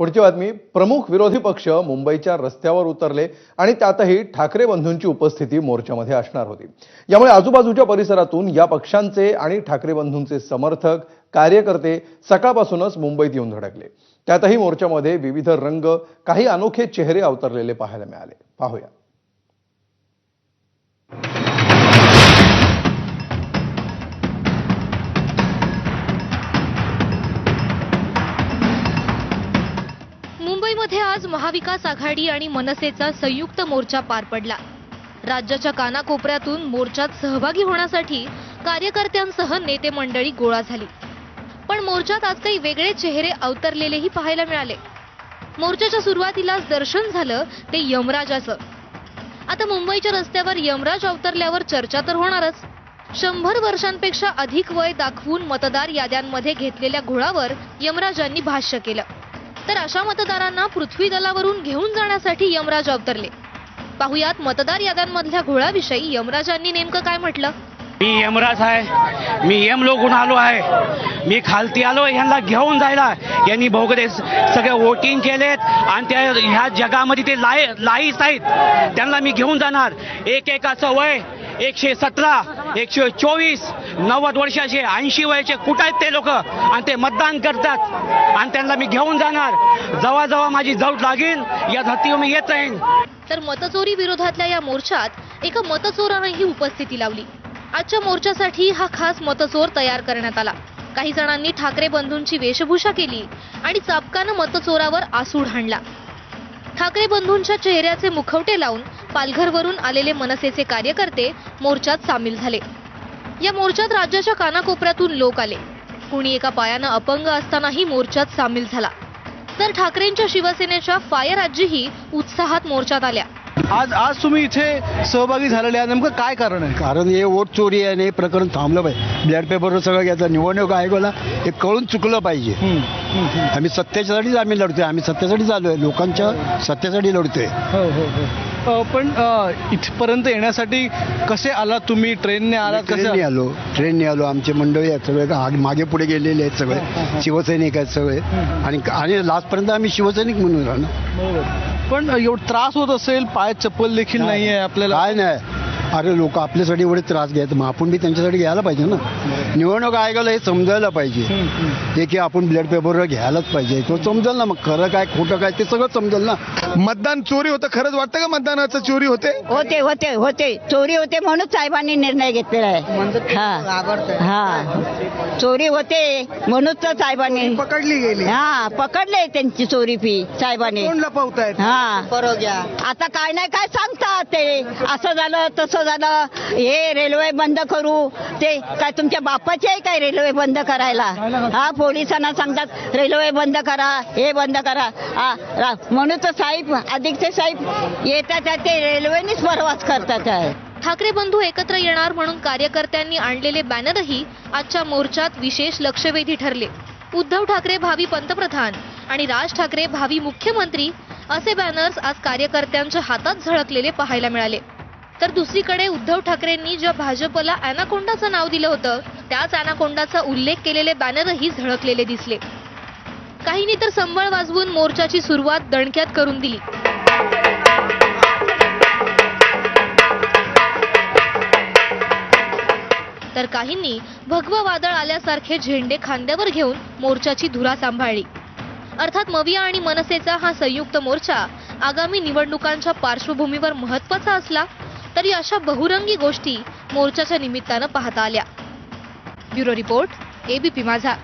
पुढची बातमी. प्रमुख विरोधी पक्ष मुंबईच्या रस्त्यावर उतरले आणि त्यातही ठाकरे बंधूंची उपस्थिती मोर्चामध्ये असणार होती. यामुळे आजूबाजूच्या परिसरातून या पक्षांचे आणि ठाकरे बंधूंचे समर्थक कार्यकर्ते सकाळपासूनच मुंबईत येऊन धडकले. त्यातही मोर्चामध्ये विविध रंग काही अनोखे चेहरे अवतरलेले पाहायला मिळाले. पाहूया. मुंबईमध्ये आज महाविकास आघाडी आणि मनसेचा संयुक्त मोर्चा पार पडला. राज्याच्या कानाकोपऱ्यातून मोर्चात सहभागी होण्यासाठी कार्यकर्त्यांसह नेते मंडळी गोळा झाली. पण मोर्चात आज काही वेगळे चेहरे अवतरलेलेही पाहायला मिळाले. मोर्चाच्या सुरुवातीलाच दर्शन झालं ते यमराजाचं. आता मुंबईच्या रस्त्यावर यमराज अवतरल्यावर चर्चा तर होणारच. शंभर वर्षांपेक्षा अधिक वय दाखवून मतदार याद्यांमध्ये घेतलेल्या घोळावर यमराजांनी भाष्य केलं. तर अशा मतदारांना पृथ्वी दलावरून घेऊन जाण्यासाठी यमराज अवतरले. पाहुयात मतदार याद्यांमधल्या घोळाविषयी. यमराजांनी नेमकं काय म्हटलं? मी यमराज आहे. मी यम लोकून आलो आहे. मी खालती आलो. ह्यांना घेऊन जायला. यांनी भोगदे सगळे वोटिंग केलेत. आणि त्या ह्या जगामध्ये ते लाय लाईच आहेत त्यांना मी घेऊन जाणार. एक एकाचं वय एकशे सतरा एकशे चोवीस नव्वद वर्षाचे ऐंशी वयाचे कुठं आहेत ते लोक? आणि ते मतदान करतात. आणि त्यांना मी घेऊन जाणार. जवळजवळ माझी जवळ लागेल. या धर्तीवर मी येत राहीन. तर मतचोरी विरोधातल्या या मोर्चात एका मतचोरानंही उपस्थिती लावली. आजच्या मोर्चासाठी हा खास मतचोर तयार करण्यात आला. काही जणांनी ठाकरे बंधूंची वेशभूषा केली आणि चापकानं मतचोरावर आसूड हाणला. ठाकरे बंधूंच्या चेहऱ्याचे मुखवटे लावून पालघरवरून आलेले मनसेचे कार्यकर्ते मोर्चात सामील झाले. या मोर्चात राज्याच्या कानाकोपऱ्यातून लोक आले. कुणी एका पायानं अपंग असतानाही मोर्चात सामील झाला. तर ठाकरेंच्या शिवसेनेच्या फायर आजीही उत्साहात मोर्चात आल्या. आज आज तुम्ही इथे सहभागी झालेले आहे नेमकं काय कारण आहे? कारण हे वोट चोरी आहे आणि हे प्रकरण थांबलं पाहिजे. ब्लॅड पेपरवर सगळं घ्यायचं निवडणूक आयोगाला हे कळून चुकलं पाहिजे. आम्ही सत्तेसाठीच आम्ही लढतोय. आम्ही सत्तेसाठीच आलोय लोकांच्या सत्तेसाठी लढतोय. हो हो हो. पण इथपर्यंत येण्यासाठी कसे आला तुम्ही? ट्रेनने आलात ट्रेनने कसे आलो? ट्रेनने आलो. आमचे मंडळी आहेत सगळे. आग- मागे पुढे गेलेले आहेत सगळे. शिवसैनिक आहेत सगळे. आणि आणि लास्टपर्यंत आम्ही शिवसैनिक म्हणून राहणार. पण एवढं त्रास होत असेल पाय चप्पल देखील नाही. आहे आपल्याला. काय नाही. अरे लोक आपल्यासाठी एवढे त्रास घ्यायचे. मग आपण बी त्यांच्यासाठी घ्यायला पाहिजे ना. निवडणूक आयोगाला हे समजायला पाहिजे. हे की आपण ब्लड पेपरवर घ्यायलाच पाहिजे. तो समजेल ना मग खरं काय खोटं काय ते सगळं समजेल ना. मतदान चोरी होतं खरंच वाटतं का मतदानाचं चोरी होते? होते होते होते. चोरी होते म्हणून साहेबांनी निर्णय घेतलेला आहे. हा. हा. चोरी होते म्हणून तर साहेबांनी पकडली गेली. हा पकडले त्यांची चोरी फी साहेबांनी. लपवतायत हा. आता काय नाही काय सांगतात ते. असं झालं तसं झालं हे रेल्वे बंद करू. ते काय तुमच्या बापाचे आहे काय रेल्वे बंद करायला? हा पोलिसांना सांगतात रेल्वे बंद करा हे बंद करा. हा म्हणून तर साहेब अधिकचे साहेब येतात ते रेल्वेनेच प्रवास करतात. आहे ठाकरे बंधू एकत्र येणार म्हणून कार्यकर्त्यांनी आणलेले बॅनरही आजच्या मोर्चात विशेष लक्षवेधी ठरले. उद्धव ठाकरे भावी पंतप्रधान आणि राज ठाकरे भावी मुख्यमंत्री असे बॅनर्स आज कार्यकर्त्यांच्या हातात झळकलेले पाहायला मिळाले. तर दुसरीकडे उद्धव ठाकरेंनी ज्या भाजपला अॅनाकोंडाचं नाव दिलं होतं त्याच अॅनाकोंडाचा उल्लेख केलेले बॅनरही झळकलेले दिसले. काहींनी तर संबळ वाजवून मोर्चाची सुरुवात दणक्यात करून दिली. तर काहींनी भगव वादळ आल्यासारखे झेंडे खांद्यावर घेऊन मोर्चाची धुरा सांभाळली. अर्थात मविया आणि मनसेचा हा संयुक्त मोर्चा आगामी निवडणुकांच्या पार्श्वभूमीवर महत्त्वाचा असला तरी अशा बहुरंगी गोष्टी मोर्चाच्या निमित्तानं पाहता आल्या. ब्युरो रिपोर्ट एबीपी माझा.